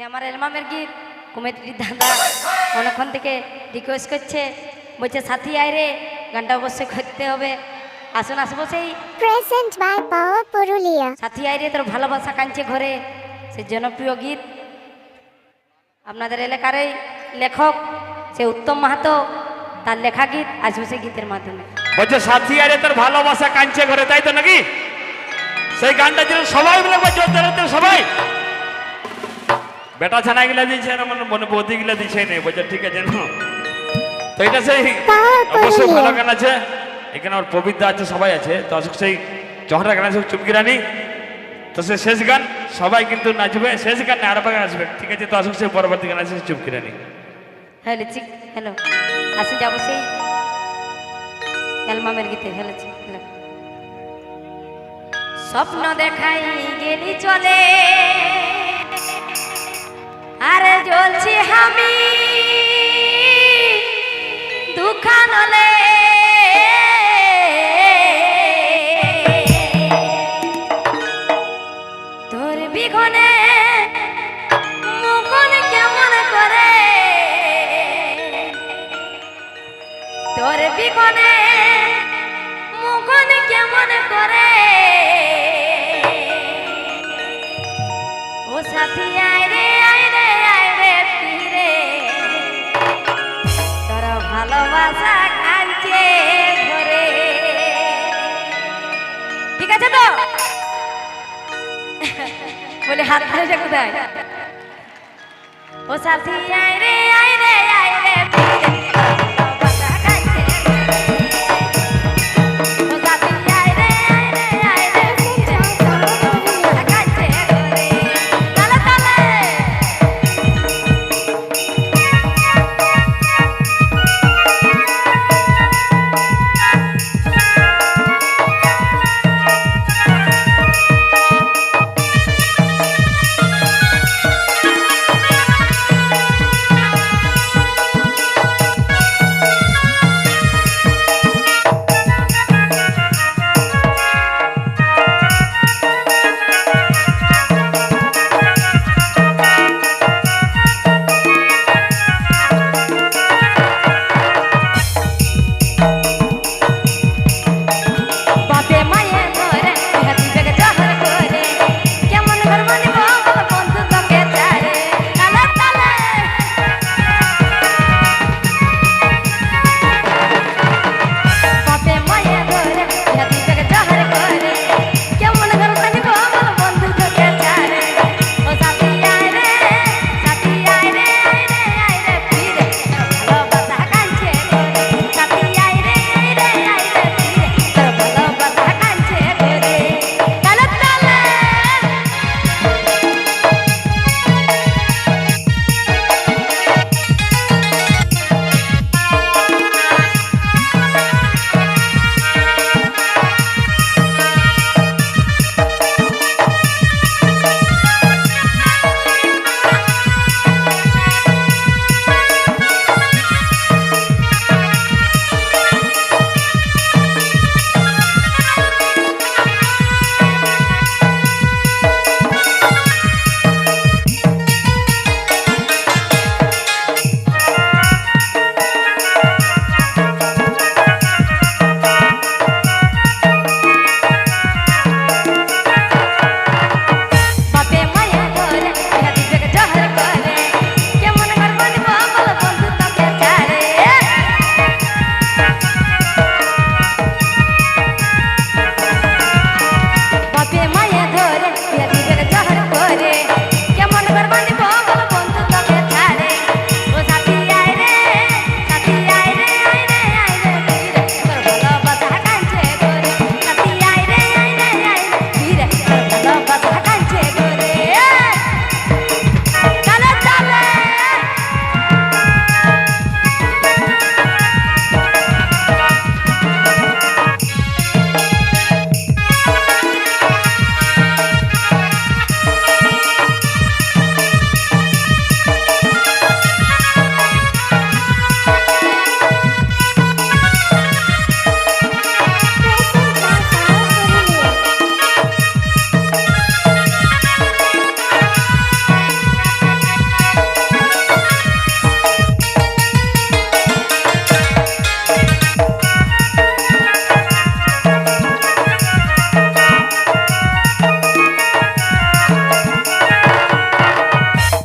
আমার এলমামের গীত। কমিটির দাদা অনেকক্ষণ থেকে রিকোয়েস্ট করছে। বলছে সাথী আয় রে গানটা অবশ্যই করতে হবে। আসুন আসব সেই। Purulia. সাথী আয় রে তোর ভালোবাসা কাঁদছে ঘরে। সে জনপ্রিয় গীত। আপনাদের এলাকারই লেখক সে উত্তম মাহাতো তার লেখা গীত আসবে সেই গীতের মাধ্যমে। বলছে সাথী আরে তোর ভালোবাসা কাঁদছে ঘরে। তাই তো নাকি? সেই গানটা যেন সবাই মিলে সবাই। বেটা ছানা গিলা দিয়েছে না মানে মনে বৌদি গুলা দিয়েছে নেই বলছে ঠিক আছে না। তো এটা সেই অবশ্যই ভালো গান আছে। এখানে আমার পবিত্র আছে সবাই আছে। তো অশোক সেই চহরা গান আছে চুমকি রানী তো সে শেষ গান সবাই কিন্তু নাচবে। শেষ গান না আরও গান আসবে। ঠিক আছে তো অশোক সেই পরবর্তী গান আছে চুমকি রানী হ্যালো চিক হ্যালো। আসি যাব সেই এলমামের গীতে। Hello hello. স্বপ্ন দেখাই গেলি চলে। জ্বলছি আমি দুখানলে মুখন কেমন করে? মুখন কেমন করে? সাথী আয় রে আয় রে। বলে হাত ধরেছে কোথায়? ও সাথী আয় রে আয় রে